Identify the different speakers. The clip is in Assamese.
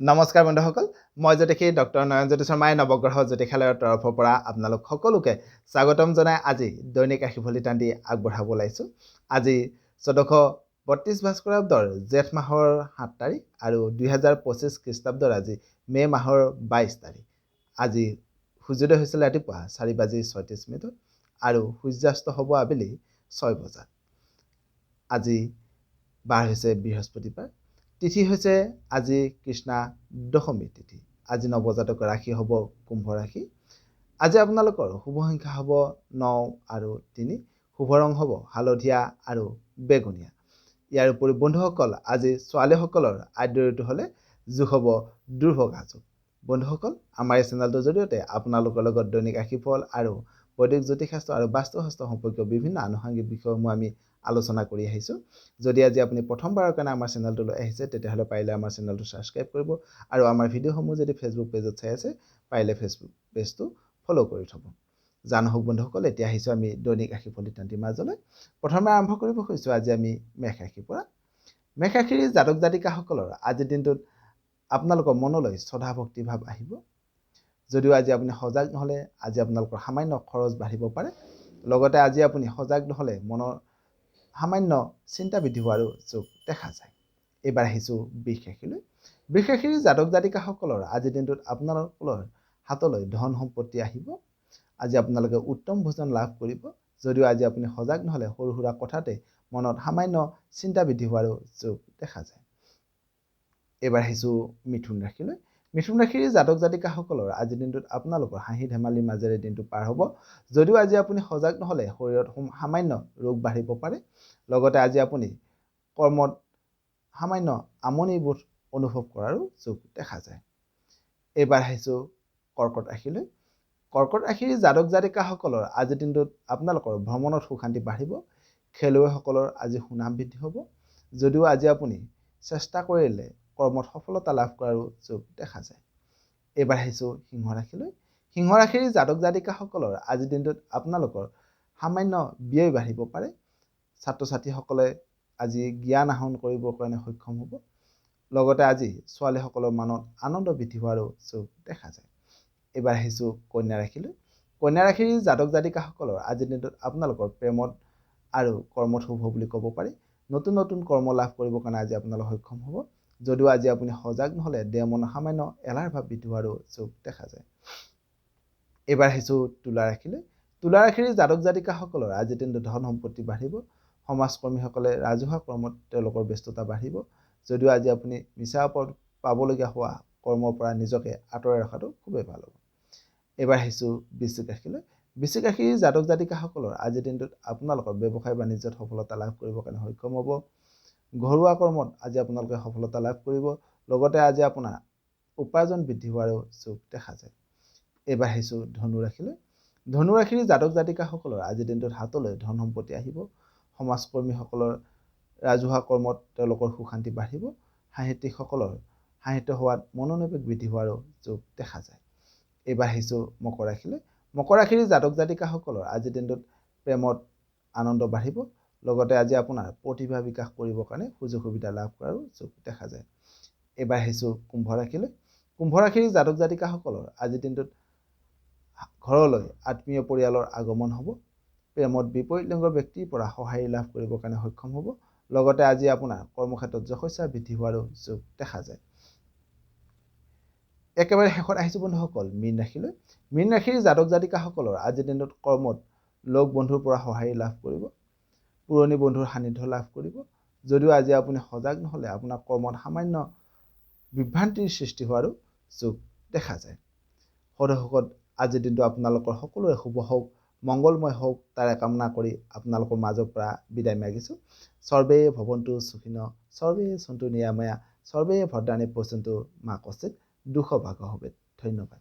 Speaker 1: নমস্কাৰ বন্ধুসকল মই জ্যোতিষী ডক্টৰ নয়নজ্যোতি শৰ্মাই নৱগ্ৰহ জ্যোতিষালয়ৰ তৰফৰ পৰা আপোনালোক সকলোকে স্বাগতম জনাই আজি দৈনিক ৰাশিফল টান দি আগবঢ়াব ওলাইছোঁ। আজি চৈধ্যশ বত্ৰিছ ভাস্কৰাব্দৰ জেঠ মাহৰ সাত তাৰিখ আৰু দুহেজাৰ পঁচিছ খ্ৰীষ্টাব্দৰ আজি মে' মাহৰ বাইছ তাৰিখ। আজি সূৰ্যোদয় হৈছিলে ৰাতিপুৱা চাৰি বাজি ছয়ত্ৰিছ মিনিটত আৰু সূৰ্যাস্ত হ'ব আবেলি ছয় বজাত। আজি বাৰ হৈছে বৃহস্পতিবাৰ। তিথি হৈছে আজি কৃষ্ণা দশমী তিথি। আজি নৱজাতক ৰাশি হ'ব কুম্ভ ৰাশি। আজি আপোনালোকৰ শুভ সংখ্যা হ'ব ন আৰু তিনি। শুভ ৰং হ'ব হালধীয়া আৰু বেঙুনীয়া ইয়াৰ উপৰি বন্ধুসকল, আজি ছোৱালীসকলৰ আদ্য ঋতু হ'লে যোগ হ'ব দুৰ্ভগা যোগ বন্ধুসকল, আমাৰ এই চেনেলটোৰ জৰিয়তে আপোনালোকৰ লগত দৈনিক ৰাশিফল আৰু বৈদিক জ্যোতিষশাস্ত্ৰ আৰু বাস্তুশাস্ত্ৰ সম্পৰ্কীয় বিভিন্ন আনুষংগিক বিষয়সমূহ আমি আলোচনা কৰি আহিছোঁ। যদি আজি আপুনি প্ৰথমবাৰৰ কাৰণে আমাৰ চেনেলটোলৈ আহিছে তেতিয়াহ'লে পাৰিলে আমাৰ চেনেলটো ছাবস্ক্ৰাইব কৰিব আৰু আমাৰ ভিডিঅ'সমূহ যদি ফেচবুক পেজত চাই আছে পাৰিলে ফেচবুক পেজটো ফ'ল' কৰি থ'ব। জান হওক বন্ধুসকল এতিয়া আহিছোঁ আমি দৈনিক ৰাশিফল ইত্যাদিৰ মাজলৈ। প্ৰথমে আৰম্ভ কৰিব খুজিছোঁ আজি আমি মেষ ৰাশিৰ পৰা। মেষ ৰাশিৰ জাতক জাতিকাসকলৰ আজিৰ দিনটোত আপোনালোকৰ মনলৈ শ্ৰদ্ধা ভক্তিভাৱ আহিব। যদিও আজি আপুনি সজাগ নহ'লে আজি আপোনালোকৰ সামান্য খৰচ বাঢ়িব পাৰে। লগতে আজি আপুনি সজাগ নহ'লে মনৰ সামান্য চিন্তা বৃদ্ধি হোৱাৰো যোগ দেখা যায়। এইবাৰ আহিছোঁ বৃষ ৰাশিৰ জাতক জাতিকাসকলৰ আজিৰ দিনটোত আপোনালোকৰ হাতলৈ ধন সম্পত্তি আহিব। আজি আপোনালোকে উত্তম ভোজন লাভ কৰিব। যদিও আজি আপুনি সজাগ নহ'লে সৰু সুৰা কথাতে মনত সামান্য চিন্তা বৃদ্ধি হোৱাৰো যোগ দেখা যায়। এইবাৰ আহিছোঁ মিথুন ৰাশিলৈ। মিথুন ৰাশিৰ জাতক জাতিকাসকলৰ আজিৰ দিনটোত আপোনালোকৰ হাঁহি ধেমালিৰ মাজেৰে দিনটো পাৰ হ'ব। যদিও আজি আপুনি সজাগ নহ'লে শৰীৰত সামান্য ৰোগ বাঢ়িব পাৰে। লগতে আজি আপুনি কৰ্মত সামান্য আমনিবোধ অনুভৱ কৰাৰো যোগ দেখা যায়। এইবাৰ আহিছোঁ কৰ্কট ৰাশিলৈ। কৰ্কট ৰাশিৰ জাতক জাতিকাসকলৰ আজিৰ দিনটোত আপোনালোকৰ ভ্ৰমণত সুশান্তি বাঢ়িব। খেলুৱৈসকলৰ আজি সুনাম বৃদ্ধি হ'ব। যদিও আজি আপুনি চেষ্টা কৰিলে কৰ্মত সফলতা লাভ কৰাৰো যোগ দেখা যায়। এইবাৰ আহিছোঁ সিংহ ৰাশিলৈ সিংহ ৰাশিৰ জাতক জাতিকাসকলৰ আজিৰ দিনটোত আপোনালোকৰ সামান্য ব্যয় বাঢ়িব পাৰে। ছাত্ৰ ছাত্ৰীসকলে আজি জ্ঞান আহৰণ কৰিবৰ কাৰণে সক্ষম হ'ব। লগতে আজি ছোৱালীসকলৰ মনত আনন্দ বৃদ্ধি হোৱাৰো যোগ দেখা যায়। এইবাৰ আহিছোঁ কন্যা ৰাশিলৈ কন্যা ৰাশিৰ জাতক জাতিকাসকলৰ আজিৰ দিনটোত আপোনালোকৰ প্ৰেমত আৰু কৰ্মত শুভ বুলি ক'ব পাৰি। নতুন নতুন কৰ্ম লাভ কৰিবৰ কাৰণে আজি আপোনালোক সক্ষম হ'ব। যদিও আজি আপুনি সজাগ নহ'লে দেহ মনৰ সামান্য এলাৰ ভাৱ বৃদ্ধি হোৱাৰো যোগ দেখা যায়। এইবাৰ আহিছোঁ তুলা ৰাশিলৈ তুলা ৰাশিৰ জাতক জাতিকাসকলৰ আজিৰ দিনটোত ধন সম্পত্তি বাঢ়িব সমাজকৰ্মীসকলে ৰাজহুৱা কৰ্মত তেওঁলোকৰ ব্যস্ততা বাঢ়িব। যদিও আজি আপুনি মিছা ওপৰত পাবলগীয়া হোৱা কৰ্মৰ পৰা নিজকে আঁতৰাই ৰখাটো খুবেই ভাল হ'ব। এইবাৰ আহিছোঁ বৃশ্চিক ৰাশিলৈ। বৃশ্চিক ৰাশিৰ জাতক জাতিকাসকলৰ আজিৰ দিনটোত আপোনালোকৰ ব্যৱসায় বাণিজ্যত সফলতা লাভ কৰিবৰ কাৰণে সক্ষম হ'ব। ঘৰুৱা কৰ্মত আজি আপোনালোকে সফলতা লাভ কৰিব। লগতে আজি আপোনাৰ উপাৰ্জন বৃদ্ধি হোৱাৰো যোগ দেখা যায়। এইবাৰ আহিছোঁ ধনু ৰাশিলৈ ধনু ৰাশিৰ জাতক জাতিকাসকলৰ আজিৰ দিনটোত হাতলৈ ধন সম্পত্তি আহিব। সমাজকৰ্মীসকলৰ ৰাজহুৱা কৰ্মত তেওঁলোকৰ সুশান্তি বাঢ়িব। সাহিত্যিকসকলৰ সাহিত্য হোৱাত মনোনিৱেশ বৃদ্ধি হোৱাৰো যোগ দেখা যায়। এইবাৰ আহিছোঁ মকৰ ৰাশিলৈ মকৰ ৰাশিৰ জাতক জাতিকাসকলৰ আজিৰ দিনটোত প্ৰেমত আনন্দ বাঢ়িব। লগতে আজি আপোনাৰ প্ৰতিভা বিকাশ কৰিবৰ কাৰণে সুযোগ সুবিধা লাভ কৰাৰো যোগ দেখা যায়। এইবাৰ আহিছোঁ কুম্ভ ৰাশিলৈ। কুম্ভ ৰাশিৰ জাতক জাতিকাসকলৰ আজিৰ দিনটোত ঘৰলৈ আত্মীয় পৰিয়ালৰ আগমন হ'ব। প্ৰেমত বিপৰীত লিংগৰ ব্যক্তিৰ পৰা সঁহাৰি লাভ কৰিবৰ কাৰণে সক্ষম হ'ব। লগতে আজি আপোনাৰ কৰ্মক্ষেত্ৰত যশস্যা বৃদ্ধি হোৱাৰো যোগ দেখা যায়। একেবাৰে শেষত আহিছোঁ বন্ধুসকল মীন ৰাশিলৈ। মীন ৰাশিৰ জাতক জাতিকাসকলৰ আজিৰ দিনটোত কৰ্মত লগ বন্ধুৰ পৰা সঁহাৰি লাভ কৰিব। পুৰণি বন্ধুৰ সান্নিধ্য লাভ কৰিব। যদিও আজি আপুনি সজাগ নহ'লে আপোনাৰ কৰ্মত সামান্য বিভ্ৰান্তিৰ সৃষ্টি হোৱাৰো যোগ দেখা যায়। সদশকত আজিৰ দিনটো আপোনালোকৰ সকলোৰে শুভ হওক মংগলময় হওক তাৰে কামনা কৰি আপোনালোকৰ মাজৰ পৰা বিদায় মাগিছোঁ। সৰ্বে ভৱন্তু সুখীন সৰ্বে চন্তু নিৰাময়া সৰ্বে ভদ্ৰাণী পচন্তু মা কচিত দুশ ভাগ হবে ধন্যবাদ।